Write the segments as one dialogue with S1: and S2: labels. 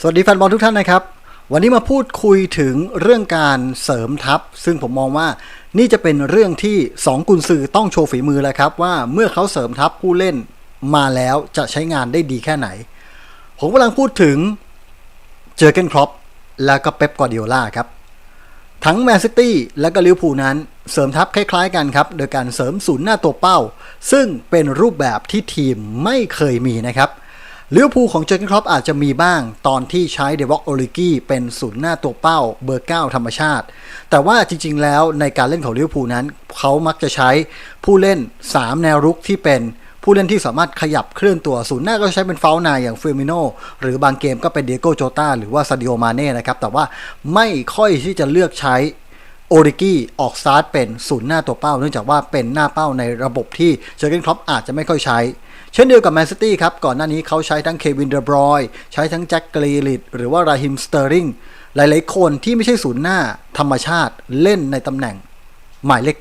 S1: สวัสดีแฟนบอลทุกท่านนะครับ วันนี้มาพูดคุยถึงเรื่องการเสริมทัพ ซึ่งผมมองว่านี่จะเป็นเรื่องที่ 2 กุนซือต้องโชว์ฝีมือแล้วครับ ว่าเมื่อเขาเสริมทัพผู้เล่นมาแล้วจะใช้งานได้ดีแค่ไหน ผมกำลังพูดถึงเจอเกนครอปแล้วก็เป๊ปกวาร์ดิโอล่าครับ ทั้งแมนซิตี้และก็ลิเวอร์พูลนั้นเสริมทัพคล้ายๆกันครับ โดยการเสริมศูนย์หน้าตัวเป้า ซึ่งเป็นรูปแบบที่ทีมไม่เคยมีนะครับ เวอร์พูลของเจอร์กนครอปอาจจะมีบ้างตอนที่ใช้เดวอกโอลิกี้เป็นศูนย์หน้าตัวเป้าเบอร์ 9 ธรรมชาติ แต่ว่าจริงๆแล้วในการเล่นของลิเวอร์พูลนั้น เขามักจะใช้ผู้เล่น 3 แนวรุกที่เป็นผู้เล่นที่สามารถขยับเคลื่อนตัวศูนย์หน้าก็ใช้เป็นเฟลนายอย่างเฟอร์มิโนหรือบางเกมก็เป็นเดียโกโจตาหรือว่าซาดิโอมาเน่นะครับแต่ว่าไม่ค่อยที่จะเลือกใช้ โอริกี้ออกสตาร์ทเป็นศูนย์หน้าตัวเป้า เนื่องจากว่าเป็นหน้าเป้าในระบบที่เจอร์เกนครอปอาจจะไม่ค่อยใช้ เช่นเดียวกับแมนซิตี้ครับ ก่อนหน้านี้เขาใช้ทั้งเควินเดอบรอยใช้ทั้งแจ็คกรีลิตหรือว่าราฮิมสเตอร์ริงหลายๆ คนที่ไม่ใช่ศูนย์หน้าธรรมชาติเล่นในตำแหน่งหมายเลข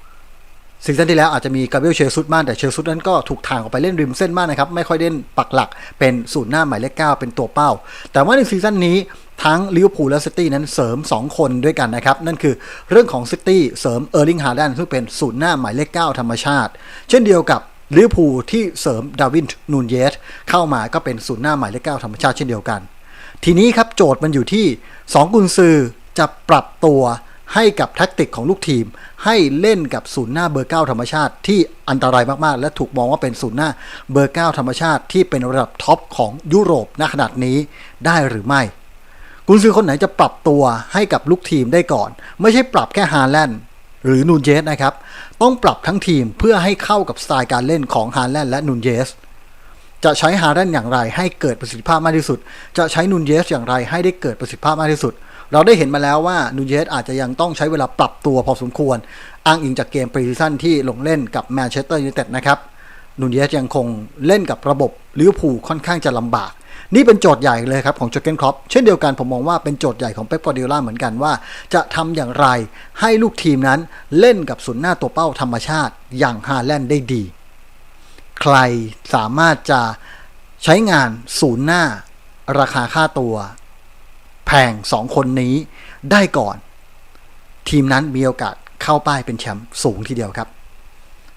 S1: 9ซีซั่นที่แล้วอาจจะมีกาเบรียลเชลซุดมากแต่เชลซุดนั้นก็ถูกทางออกไปเล่นริมเส้นมากนะครับ ไม่ค่อยเล่นปักหลักเป็นศูนย์หน้าหมายเลข9เป็นตัวเป้า แต่ว่าในซีซั่นนี้ ทั้งลิเวอร์พูลและซิตี้นั้นเสริม 2 คนด้วยกันนะครับ นั่นคือเรื่องของซิตี้เสริมเออร์ลิงฮาแลนด์ซึ่งเป็นศูนย์หน้าหมายเลข 9 ธรรมชาติ เช่นเดียวกับลิเวอร์พูลที่เสริมดาวินนูนเยสเข้ามาก็เป็นศูนย์หน้าหมายเลข 9 ธรรมชาติเช่นเดียวกัน ทีนี้ครับโจทย์มันอยู่ที่ 2 กุนซือจะปรับตัวให้กับแท็กติกของลูกทีม ให้เล่นกับศูนย์หน้าเบอร์ 9 ธรรมชาติที่อันตรายมากๆ และถูกมองว่าเป็นศูนย์หน้าเบอร์ 9 ธรรมชาติที่เป็นระดับท็อปของยุโรปณขนาดนี้ได้หรือไม่ กุนซือคนไหนจะปรับตัวให้กับลูกทีมได้ก่อน ไม่ใช่ปรับแค่ฮาแลนด์หรือนูนเยสนะครับ ต้องปรับทั้งทีมเพื่อให้เข้ากับสไตล์การเล่นของฮาแลนด์และนูนเยสจะใช้ฮาแลนด์อย่างไรให้เกิดประสิทธิภาพมากที่สุด จะใช้นูนเยสอย่างไรให้ได้เกิดประสิทธิภาพมากที่สุด เราได้เห็นมาแล้วว่านูนเยสอาจจะยังต้องใช้เวลาปรับตัวพอสมควร อ้างอิงจากเกมปรีซีซั่นที่ลงเล่นกับแมนเชสเตอร์ยูไนเต็ดนะครับนูนเยสยังคงเล่นกับระบบลิเวอร์พูลค่อนข้างจะลำบาก นี่เป็นโจทย์ใหญ่เลยครับของโจเกนครอปเช่นเดียวกันผมมองว่าเป็นโจทย์ใหญ่ของเป๊ปกวาร์ดิโอลาเหมือนกันว่า จะทำอย่างไรให้ลูกทีมนั้นเล่นกับศูนย์หน้าตัวเป้าธรรมชาติอย่างฮาแลนด์ได้ดี ใครสามารถจะใช้งานศูนย์หน้า ราคาค่าตัว แพงสองคนนี้ได้ก่อน ทีมนั้นมีโอกาสเข้าป้ายเป็นแชมป์สูงทีเดียวครับ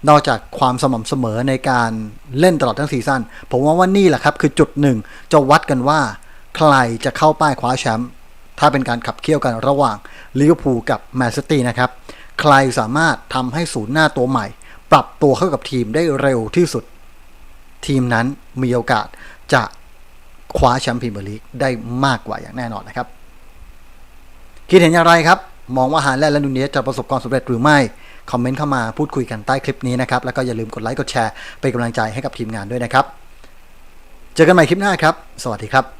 S1: นอกจากความสม่ำเสมอในการเล่นตลอดทั้งซีซั่นผมว่าว่านี่แหละครับคือจุดหนึ่งจะวัดกันว่าใครจะเข้าป้ายคว้าแชมป์ถ้าเป็นการขับเคี่ยวกันระหว่างลิเวอร์พูลกับแมนซิตี้นะครับ ใครสามารถทำให้ศูนย์หน้าตัวใหม่ ปรับตัวเข้ากับทีมได้เร็วที่สุด ทีมนั้นมีโอกาสจะคว้าแชมป์พรีเมียร์ลีกได้มากกว่าอย่างแน่นอนนะครับ คิดเห็นอย่างไรครับ มองว่าฮาแลนด์และนูเนสจะประสบความสำเร็จหรือไม่ คอมเมนต์เข้ามาพูดคุยกันใต้คลิปนี้นะครับ แล้วก็อย่าลืมกดไลค์กดแชร์เป็นกำลังใจให้กับทีมงานด้วยนะครับ เจอกันใหม่คลิปหน้าครับ สวัสดีครับ